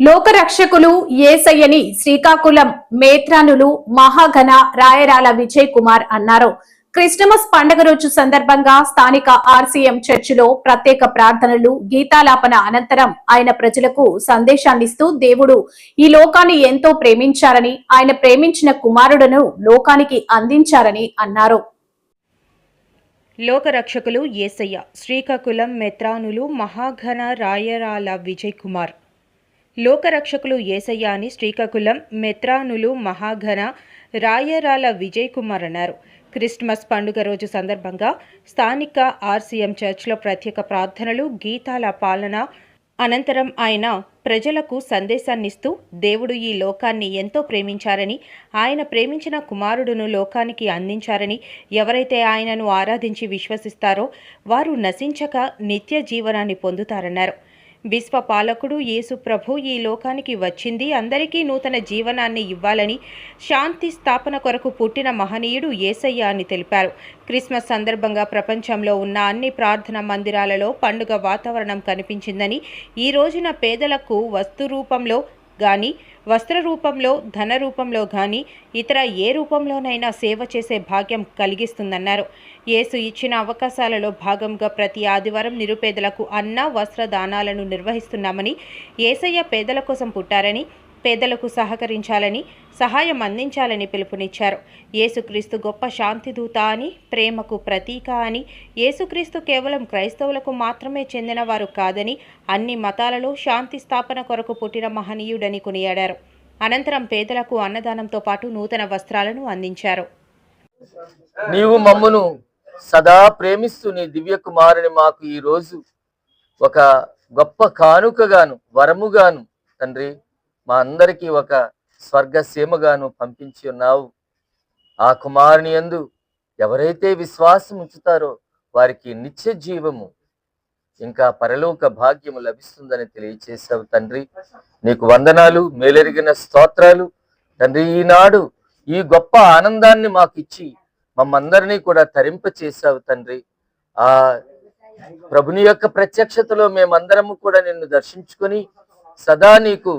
లోకరక్షకులు ఏసయ్యని శ్రీకాకుళం మేత్రానులు మహాఘన రాయరాల విజయ్ కుమార్ అన్నారు. క్రిస్టమస్ పండుగ రోజు సందర్భంగా స్థానిక ఆర్సీఎం చర్చిలో ప్రత్యేక ప్రార్థనలు గీతాలాపన అనంతరం ఆయన ప్రజలకు సందేశాన్నిస్తూ దేవుడు ఈ లోకాన్ని ఎంతో ప్రేమించారని ఆయన ప్రేమించిన కుమారుడను లోకానికి అందించారని అన్నారు. లోకరక్షకులు ఏసయ్య శ్రీకాకుళం మెత్రానులు మహాఘన రాయరాల విజయ్ కుమార్ లోకరక్షకులు ఏసయ్య అని శ్రీకాకుళం మెత్రానులు మహాఘన రాయరాల విజయ్ కుమార్ అన్నారు. క్రిస్మస్ పండుగ రోజు సందర్భంగా స్థానిక ఆర్సీఎం చర్చ్లో ప్రత్యేక ప్రార్థనలు గీతాల పాలన అనంతరం ఆయన ప్రజలకు సందేశాన్నిస్తూ దేవుడు ఈ లోకాన్ని ఎంతో ప్రేమించారని ఆయన ప్రేమించిన కుమారుడును లోకానికి అందించారని ఎవరైతే ఆయనను ఆరాధించి విశ్వసిస్తారో వారు నశించక నిత్య జీవనాన్ని పొందుతారన్నారు. విశ్వ పాలకుడు యేసు ప్రభు ఈ లోకానికి వచ్చింది. అందరికీ నూతన జీవనాన్ని ఇవ్వాలని శాంతి స్థాపన కొరకు పుట్టిన మహనీయుడు ఏసయ్య అని తెలిపారు. క్రిస్మస్ సందర్భంగా ప్రపంచంలో ఉన్న అన్ని ప్రార్థన మందిరాలలో పండుగ వాతావరణం కనిపించిందని ఈ రోజున పేదలకు వస్తు రూపంలో గాని వస్త్ర రూపంలో ధన రూపంలో గాని ఇతర ఏ రూపంలోనైనా సేవ చేసే భాగ్యం కలిగిస్తుందన్నారు. యేసు ఇచ్చిన అవకాశాలలో భాగంగా ప్రతి ఆదివారం నిరుపేదలకు అన్న వస్త్ర దానాలను నిర్వహిస్తున్నామని ఏసయ్య పేదల కోసం పుట్టారని పేదలకు సహకరించాలని సహాయం అందించాలని పిలుపునిచ్చారు. యేసుక్రీస్తు గొప్ప శాంతిదూత అని ప్రేమకు ప్రతీక అని యేసుక్రీస్తు కేవలం క్రైస్తవులకు మాత్రమే చెందినవారు కాదని అన్ని మతాలలో శాంతి స్థాపన కొరకు పుట్టిన మహనీయుడని కొనియాడారు. అనంతరం పేదలకు అన్నదానంతో పాటు నూతన వస్త్రాలను అందించారు. నీవు మమ్మును సదా ప్రేమిస్తూ నీ దివ్య కుమారుని మాకు ఈ రోజు ఒక గొప్ప కానుకగాను వరముగాను తండ్రి మా అందరికీ ఒక స్వర్గ సీమగాను పంపించి ఉన్నావు. ఆ కుమారుని యందు ఎవరైతే విశ్వాసం ఉంచుతారో వారికి నిత్య జీవము ఇంకా పరలోక భాగ్యము లభిస్తుందని తెలియచేశావు తండ్రి. నీకు వందనాలు మేలెరిగిన స్తోత్రాలు. తండ్రి ఈనాడు ఈ గొప్ప ఆనందాన్ని మాకు ఇచ్చి మమ్మందరినీ కూడా తరింప చేశావు తండ్రి. ఆ ప్రభుని యొక్క ప్రత్యక్షతలో మేమందరము కూడా నిన్ను దర్శించుకొని సదా నీకు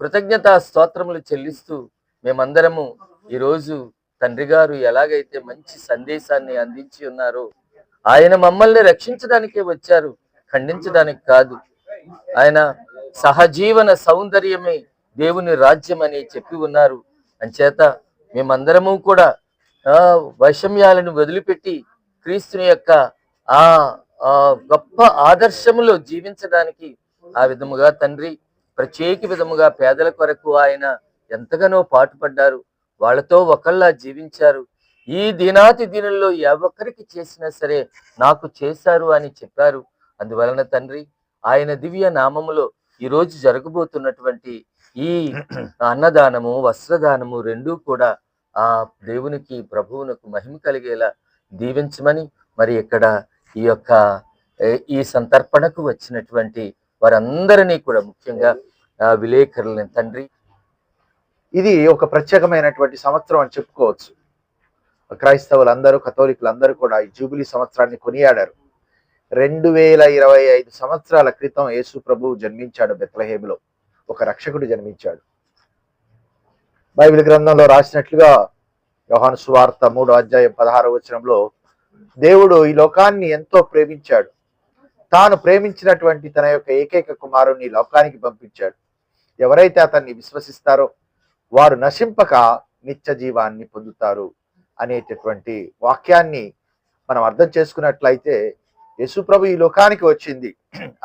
కృతజ్ఞతా స్తోత్రములు చెల్లిస్తూ మేమందరము ఈరోజు తండ్రి గారు ఎలాగైతే మంచి సందేశాన్ని అందించి ఉన్నారో ఆయన మమ్మల్ని రక్షించడానికే వచ్చారు ఖండించడానికి కాదు. ఆయన సహజీవన సౌందర్యమే దేవుని రాజ్యం అని చెప్పి ఉన్నారు. అంచేత మేమందరము కూడా ఆ వైషమ్యాలను వదిలిపెట్టి క్రీస్తుని యొక్క ఆ గొప్ప ఆదర్శములో జీవించడానికి ఆ విధముగా తండ్రి ప్రత్యేక విధముగా పేదల కొరకు ఆయన ఎంతగానో పాటుపడ్డారు. వాళ్ళతో ఒకళ్ళ జీవించారు. ఈ దినాతి దినంలో ఎవరికి చేసినా సరే నాకు చేశారు అని చెప్పారు. అందువలన తండ్రి ఆయన దివ్య నామములో ఈరోజు జరగబోతున్నటువంటి ఈ అన్నదానము వస్త్రదానము రెండూ కూడా ఆ దేవునికి ప్రభువునకు మహిమ కలిగేలా దీవించమని మరి ఇక్కడ ఈ యొక్క ఈ సంతర్పణకు వచ్చినటువంటి వారందరినీ కూడా ముఖ్యంగా విలేకరులని తండ్రి. ఇది ఒక ప్రత్యేకమైనటువంటి సంవత్సరం అని చెప్పుకోవచ్చు. క్రైస్తవులందరూ కథోలికులందరూ కూడా ఈ జూబిలీ సంవత్సరాన్ని కొనియాడారు. రెండు వేల ఇరవై ఐదు సంవత్సరాల క్రితం యేసు ప్రభువు జన్మించాడు బెత్లహేమిలో. ఒక రక్షకుడు జన్మించాడు. బైబిల్ గ్రంథంలో రాసినట్లుగా యోహాను సువార్త మూడో అధ్యాయం పదహారో వచనంలో దేవుడు ఈ లోకాన్ని ఎంతో ప్రేమించాడు. తాను ప్రేమించినటువంటి తన యొక్క ఏకైక కుమారుణ్ణి లోకానికి పంపించాడు. ఎవరైతే అతన్ని విశ్వసిస్తారో వారు నశింపక నిత్య జీవాన్ని పొందుతారు అనేటటువంటి వాక్యాన్ని మనం అర్థం చేసుకున్నట్లయితే యశుప్రభు ఈ లోకానికి వచ్చింది.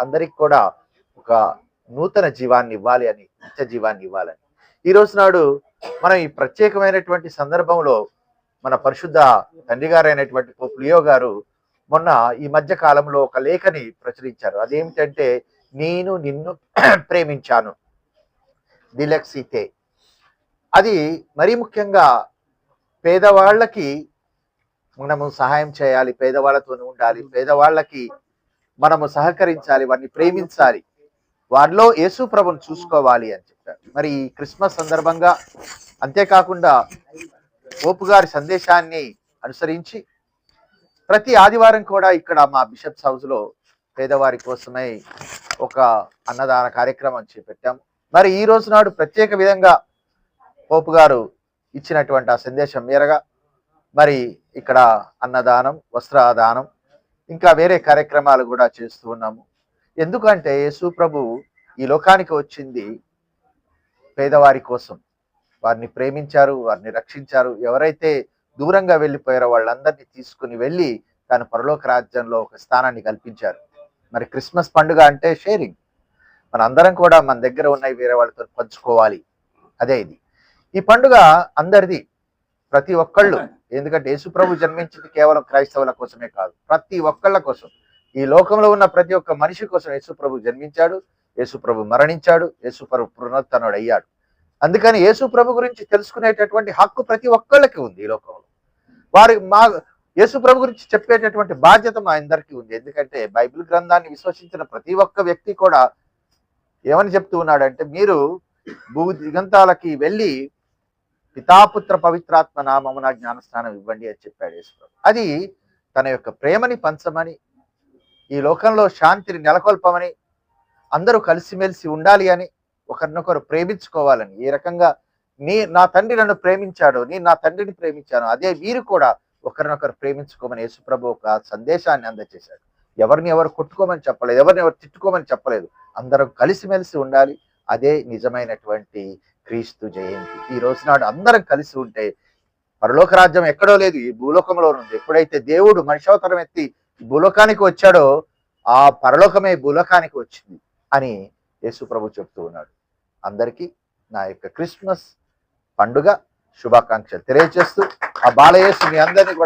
అందరికి కూడా ఒక నూతన జీవాన్ని ఇవ్వాలి అని నిత్య జీవాన్ని ఇవ్వాలని. ఈ రోజు నాడు మనం ఈ ప్రత్యేకమైనటువంటి సందర్భంలో మన పరిశుద్ధ తండ్రి గారైనటువంటి పోపు గారు మొన్న ఈ మధ్య కాలంలో ఒక లేఖని ప్రచురించారు. అదేమిటంటే నేను నిన్ను ప్రేమించాను. దిలక్సితే. అది మరీ ముఖ్యంగా పేదవాళ్ళకి మనము సహాయం చేయాలి పేదవాళ్ళతో ఉండాలి పేదవాళ్ళకి మనము సహకరించాలి వారిని ప్రేమించాలి. వారిలో యేసు ప్రభుని చూసుకోవాలి అని చెప్పారు. మరి ఈ క్రిస్మస్ సందర్భంగా అంతేకాకుండా పోపు గారి సందేశాన్ని అనుసరించి ప్రతి ఆదివారం కూడా ఇక్కడ మా బిషప్స్ హౌస్లో పేదవారి కోసమై ఒక అన్నదాన కార్యక్రమం చేపెట్టాము మరి ఈ రోజు నాడు ప్రత్యేక విధంగా పోపు గారు ఇచ్చినటువంటి ఆ సందేశం మేరగా మరి ఇక్కడ అన్నదానం వస్త్రదానం ఇంకా వేరే కార్యక్రమాలు కూడా చేస్తూ ఉన్నాము. ఎందుకంటే యేసు ప్రభు ఈ లోకానికి వచ్చింది పేదవారి కోసం. వారిని ప్రేమించారు వారిని రక్షించారు. ఎవరైతే దూరంగా వెళ్ళిపోయారో వాళ్ళందరినీ తీసుకుని వెళ్ళి తన పరలోక రాజ్యంలో ఒక స్థానాన్ని కల్పించారు. మరి క్రిస్మస్ పండుగ అంటే షేరింగ్. మన అందరం కూడా మన దగ్గర ఉన్నాయి వేరే వాళ్ళతో పంచుకోవాలి. అదే ఇది. ఈ పండుగ అందరిది ప్రతి ఒక్కళ్ళు. ఎందుకంటే యేసుప్రభు జన్మించింది కేవలం క్రైస్తవుల కోసమే కాదు ప్రతి ఒక్కళ్ళ కోసం. ఈ లోకంలో ఉన్న ప్రతి ఒక్క మనిషి కోసం యేసుప్రభు జన్మించాడు యేసుప్రభు మరణించాడు యేసుప్రభు పునరుత్తనుడు అయ్యాడు అందుకని యేసు ప్రభు గురించి తెలుసుకునేటటువంటి హక్కు ప్రతి ఒక్కళ్ళకి ఉంది ఈ లోకంలో. వారి మా యేసు ప్రభు గురించి చెప్పేటటువంటి బాధ్యత మా అందరికీ ఉంది. ఎందుకంటే బైబిల్ గ్రంథాన్ని విశ్వసించిన ప్రతి ఒక్క వ్యక్తి కూడా ఏమని చెప్తూ ఉన్నాడంటే మీరు భూ దిగంతాలకి వెళ్ళి పితాపుత్ర పవిత్రాత్మ నామమున జ్ఞానస్నానం ఇవ్వండి అని చెప్పాడు యేసుప్రభు అది తన యొక్క ప్రేమని పంచమని ఈ లోకంలో శాంతిని నెలకొల్పమని అందరూ కలిసిమెలిసి ఉండాలి అని ఒకరినొకరు ప్రేమించుకోవాలని. ఏ రకంగా నీ నా తండ్రి నన్ను ప్రేమించాడు నేను నా తండ్రిని ప్రేమించాను అదే మీరు కూడా ఒకరినొకరు ప్రేమించుకోమని యేసుప్రభు ఒక సందేశాన్ని అందజేశాడు. ఎవరిని ఎవరు కొట్టుకోమని చెప్పలేదు ఎవరిని ఎవరు తిట్టుకోమని చెప్పలేదు. అందరం కలిసిమెలిసి ఉండాలి. అదే నిజమైనటువంటి క్రీస్తు జయంతి. ఈ రోజు నాడు అందరం కలిసి ఉంటే పరలోక రాజ్యం ఎక్కడో లేదు ఈ భూలోకంలో ఉంది. ఎప్పుడైతే దేవుడు మనిషావతారం ఎత్తి భూలోకానికి వచ్చాడో ఆ పరలోకమే భూలోకానికి వచ్చింది అని యేసు ప్రభు చెప్తూ ఉన్నాడు. అందరికీ నా యొక్క క్రిస్మస్ పండుగ శుభాకాంక్షలు తెలియజేస్తూ ఆ బాలయేసు మీ అందరినీ కూడా